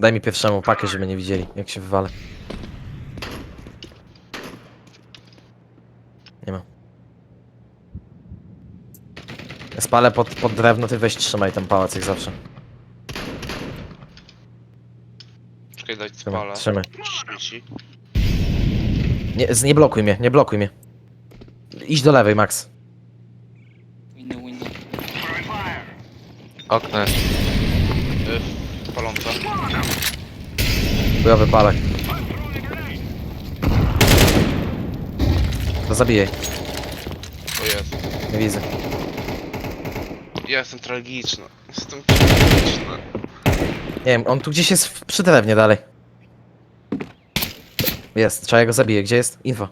Daj mi pierwszemu pakę, żeby nie widzieli, jak się wywalę. Nie ma. Ja Spalę pod, pod drewno, ty weź trzymaj ten pałac jak zawsze. Czekaj, Trzymaj, spala. trzymaj. Śmieci. Nie, z- nie blokuj mnie, nie blokuj mnie. Idź do lewej, Max. Window, window. Okno jest. Y, paląca. Bojowy palek. To zabijaj, O jest. nie widzę. Ja jestem tragiczny. Jestem tragiczny. Nie wiem, on tu gdzieś jest w- przy drewnie dalej. Jest, trzeba go zabiję. Gdzie jest? Info.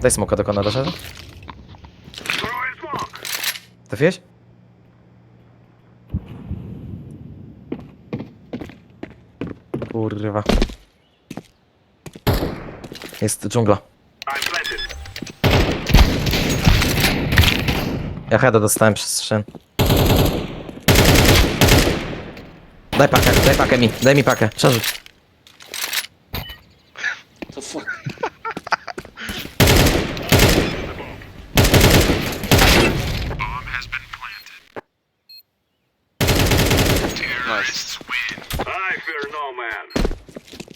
Daj smoka do kona, doszedł? Trafiłeś? Kurwa. Jest dżungla. Ja heada dostałem przez strzyn. Daj pakę, daj pakę mi, daj mi pakę, przerzuć. The fuck? nice. I fear no man.